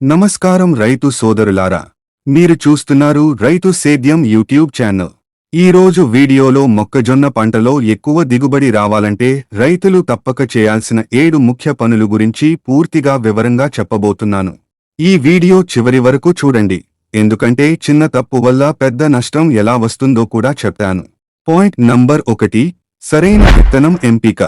నమస్కారం రైతు సోదరులారా మీరు చూస్తున్నారు రైతు సేద్యం యూట్యూబ్ ఛానల్. ఈ రోజు వీడియోలో మొక్కజొన్న పంటలో ఎక్కువ దిగుబడి రావాలంటే రైతులు తప్పక చేయాల్సిన ఏడు ముఖ్య పనులు గురించి పూర్తిగా వివరంగా చెప్పబోతున్నాను. ఈ వీడియో చివరి వరకు చూడండి. ఎందుకంటే చిన్న తప్పు వల్ల పెద్ద నష్టం ఎలా వస్తుందో కూడా చెప్తాను పాయింట్ నంబర్ ఒకటి సరైన విత్తనం ఎంపిక.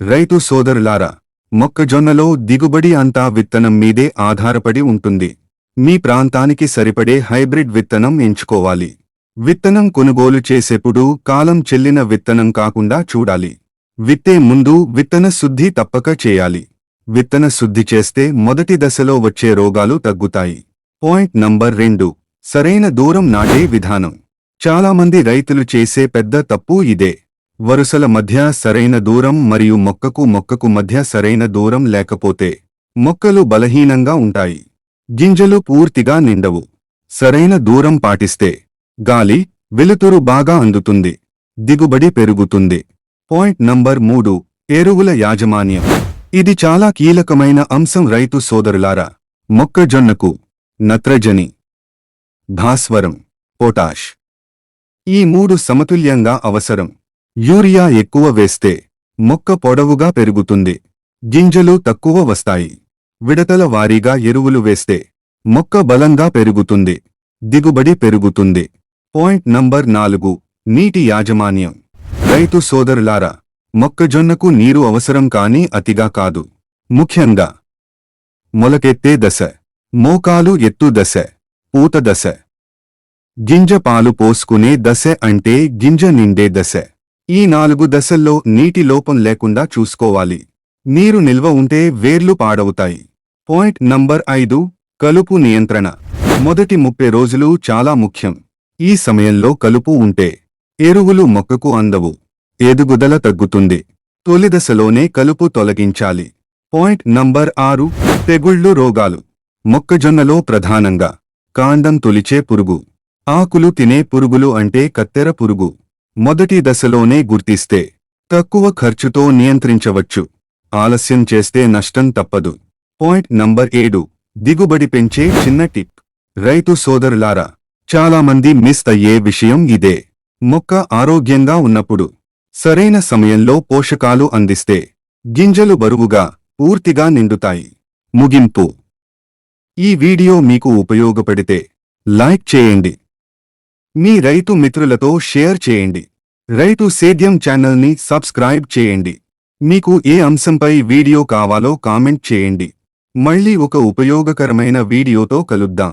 రైతు సోదరులారా మొక్కజొన్నలో దిగుబడి అంతా విత్తనం మీదే ఆధారపడి ఉంటుంది. మీ ప్రాంతానికి సరిపడే హైబ్రిడ్ విత్తనం ఎంచుకోవాలి. విత్తనం కొనుగోలు చేసేప్పుడు కాలం చెల్లిన విత్తనం కాకుండా చూడాలి. విత్తే ముందు విత్తన శుద్ధి తప్పక చేయాలి. విత్తన శుద్ధి చేస్తే మొదటి దశలో వచ్చే రోగాలు తగ్గుతాయి. పాయింట్ నంబర్ రెండు. సరైన దూరం నాటే విధానం. చాలామంది రైతులు చేసే పెద్ద తప్పు ఇదే. వరుసల మధ్య సరైన దూరం మరియు మొక్కకు మొక్కకు మధ్య సరైన దూరం లేకపోతే మొక్కలు బలహీనంగా ఉంటాయి. గింజలు పూర్తిగా నిండవు. సరైన దూరం పాటిస్తే గాలి వెలుతురు బాగా అందుతుంది. దిగుబడి పెరుగుతుంది. పాయింట్ నంబర్ మూడు ఎరువుల యాజమాన్యం. ఇది చాలా కీలకమైన అంశం రైతు సోదరులారా. మొక్కజొన్నకు నత్రజని భాస్వరం పొటాష్. ఈ మూడు సమతుల్యంగా అవసరం. యూరియా ఎక్కువ వేస్తే మొక్క పొడవుగా పెరుగుతుంది. గింజలు తక్కువ వస్తాయి. విడతల వారీగా ఎరువులు వేస్తే మొక్క బలంగా పెరుగుతుంది. దిగుబడి పెరుగుతుంది. పాయింట్ నంబర్ నాలుగు. నీటి యాజమాన్యం. రైతు సోదరులారా మొక్కజొన్నకు నీరు అవసరం కానీ అతిగా కాదు. ముఖ్యంగా మొలకెత్తే దశ మోకాలు ఎత్తు దశ పూత దశ. గింజ పాలు పోసుకునే దశ అంటే గింజ నిండే దశ. ఈ నాలుగు దశల్లో నీటి లోపం లేకుండా చూసుకోవాలి. నీరు నిల్వ ఉంటే వేర్లు పాడవుతాయి. పాయింట్ నంబర్ ఐదు కలుపు నియంత్రణ. మొదటి ముప్పై రోజులు చాలా ముఖ్యం. ఈ సమయంలో కలుపు ఉంటే ఎరువులు మొక్కకు అందవు. ఎదుగుదల తగ్గుతుంది. తొలి దశలోనే కలుపు తొలగించాలి. పాయింట్ నంబర్ ఆరు తెగుళ్ళు రోగాలు. మొక్కజొన్నలో ప్రధానంగా కాండం తొలిచే పురుగు. ఆకులు తినే పురుగులు అంటే కత్తెర పురుగు. మొదటి దశలోనే గుర్తిస్తే తక్కువ ఖర్చుతో నియంత్రించవచ్చు. ఆలస్యం చేస్తే నష్టం తప్పదు. పాయింట్ నంబర్ ఏడు. దిగుబడి పెంచే చిన్న టిప్. రైతు సోదరులారా చాలామంది మిస్ అయ్యే విషయం ఇదే. మొక్క ఆరోగ్యంగా ఉన్నప్పుడు సరైన సమయంలో పోషకాలు అందిస్తే గింజలు బరువుగా పూర్తిగా నిండుతాయి. ముగింపు. ఈ వీడియో మీకు ఉపయోగపడితే లైక్ చేయండి. మీ రైతు మిత్రులతో షేర్ చేయండి. రైతు సేద్యం ఛానల్ని సబ్స్క్రైబ్ చేయండి. మీకు ఏ అంశంపై వీడియో కావాలో కామెంట్ చేయండి. మళ్ళీ ఒక ఉపయోగకరమైన వీడియోతో కలుద్దాం.